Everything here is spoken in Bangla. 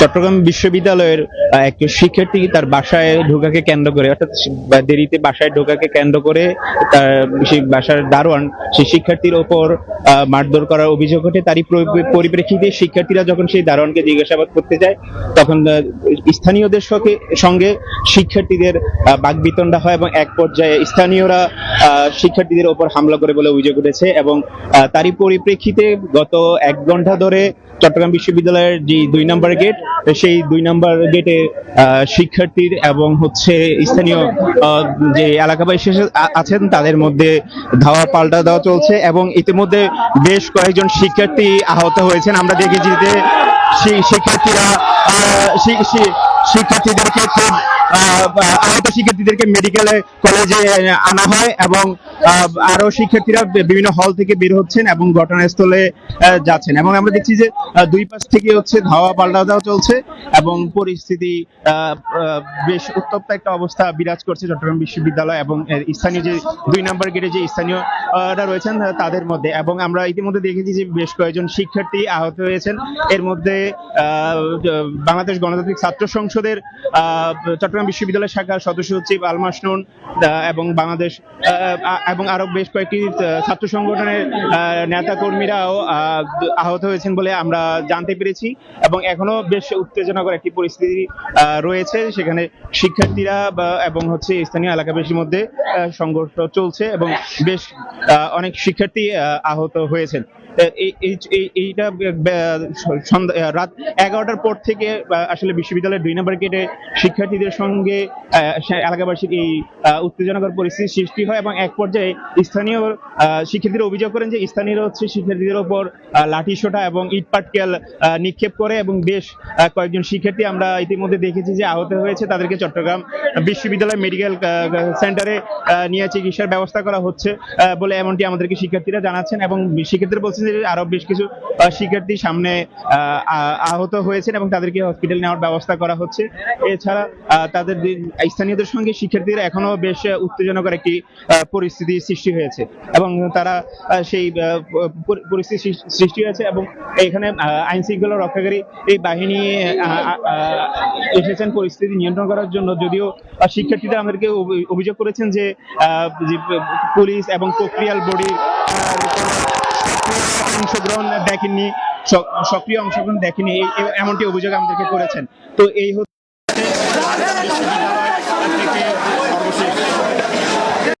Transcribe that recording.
চট্টগ্রাম বিশ্ববিদ্যালয়ের আহ, এক শিক্ষার্থী তার বাসায় ঢোকাকে কেন্দ্র করে অর্থাৎ দেরিতে বাসায় ঢোকাকে কেন্দ্র করে তার সেই বাসার দারোয়ান সেই শিক্ষার্থীর ওপর মারধর করার অভিযোগ ওঠে। তারই পরিপ্রেক্ষিতে শিক্ষার্থীরা যখন সেই দারোয়ানকে জিজ্ঞাসাবাদ করতে যায় তখন স্থানীয়দের সঙ্গে সঙ্গে শিক্ষার্থীদের আহ, বাকবিতণ্ডা হয় এবং এক পর্যায়ে স্থানীয়রা শিক্ষার্থীদের ওপর হামলা করে বলে অভিযোগ উঠেছে এবং তারই পরিপ্রেক্ষিতে গত এক ঘণ্টা ধরে চট্টগ্রাম বিশ্ববিদ্যালয়ের যে দুই নম্বর গেট, সেই দুই নম্বর গেটে শিক্ষার্থীর এবং হচ্ছে স্থানীয় যে এলাকাবাসী আছেন, তাদের মধ্যে ধাওয়া পাল্টা দেওয়া চলছে এবং ইতিমধ্যে বেশ কয়েকজন শিক্ষার্থী আহত হয়েছেন। আমরা দেখেছি যে শিক্ষার্থীরা শিক্ষার্থীদেরকে খুব আহ, আহত শিক্ষার্থীদেরকে মেডিকেলে কলেজে আনা হয় এবং আরও শিক্ষার্থীরা বিভিন্ন হল থেকে বের হচ্ছেন এবং ঘটনাস্থলে যাচ্ছেন। এবং আমরা দেখছি যে দুই পাশ থেকে হচ্ছে ধাওয়া পাল্টা দেওয়া চলছে এবং পরিস্থিতি বেশ উত্তপ্ত একটা অবস্থা বিরাজ করছে চট্টগ্রাম বিশ্ববিদ্যালয় এবং স্থানীয় যে দুই নম্বর গেটে যে স্থানীয়রা রয়েছেন তাদের মধ্যে। এবং আমরা ইতিমধ্যে দেখেছি যে বেশ কয়েকজন শিক্ষার্থী আহত হয়েছেন। এর মধ্যে বাংলাদেশ গণতান্ত্রিক ছাত্র সংসদের চট্টগ্রাম বিশ্ববিদ্যালয় শাখার সদস্য সচিব আলমাসনুন এবং বাংলাদেশ এবং আরও বেশ কয়েকটি ছাত্র সংগঠনের নেতা কর্মীরাও আহত হয়েছেন বলে আমরা জানতে পেরেছি এবং এখনও বেশ উত্তেজনাকর একটি পরিস্থিতি রয়েছে। সেখানে শিক্ষার্থীরা এবং হচ্ছে স্থানীয় এলাকাবাসীর মধ্যে সংঘর্ষ চলছে এবং বেশ অনেক শিক্ষার্থী আহ, আহত হয়েছেন। এই- এই- এই- এইটা রাত এগারোটার পর থেকে আসলে বিশ্ববিদ্যালয়ের দুই নম্বর গেটে শিক্ষার্থীদের সঙ্গে এলাকাবাসীর এই উত্তেজনাকর পরিস্থিতি সৃষ্টি হয় এবং এক পর্যায়ে স্থানীয় শিক্ষার্থীরা অভিযোগ করেন যে স্থানীয়রা হচ্ছে শিক্ষার্থীদের ওপর আহ, লাঠি সোটা এবং ইট পাটকেল নিক্ষেপ করে এবং বেশ কয়েকজন শিক্ষার্থী আমরা ইতিমধ্যে দেখেছি যে আহত হয়েছে। তাদেরকে চট্টগ্রাম বিশ্ববিদ্যালয় মেডিকেল সেন্টারে নিয়ে চিকিৎসার ব্যবস্থা করা হচ্ছে বলে এমনটি আমাদেরকে শিক্ষার্থীরা জানাচ্ছেন এবং শিক্ষার্থীরা বলছেন যে আরও বেশ কিছু শিক্ষার্থী সামনে আহত হয়েছেন এবং তাদেরকে হসপিটাল নেওয়ার ব্যবস্থা করা হচ্ছে। এছাড়া তাদের স্থানীয়দের সঙ্গে শিক্ষার্থীরা এখনও বেশ উত্তেজনকর একটি আহ, পরিস্থিতি সৃষ্টি হয়েছে এবং তারা সেই পরিস্থিতি সৃষ্টি হয়েছে এবং এখানে আইন শৃঙ্খলা রক্ষাকারী এই বাহিনী এসেছেন পরিস্থিতি নিয়ন্ত্রণ করার জন্য। যদিও শিক্ষার্থীরা আমাদেরকে অভিযোগ করেছেন যে পুলিশ এবং প্রক্রিয়াল বডি অংশগ্রহণ দেখেননি সক্রিয় অংশগ্রহণ দেখেনি এমনটি অভিযোগ আমাদেরকে করেছেন। তো এই হচ্ছে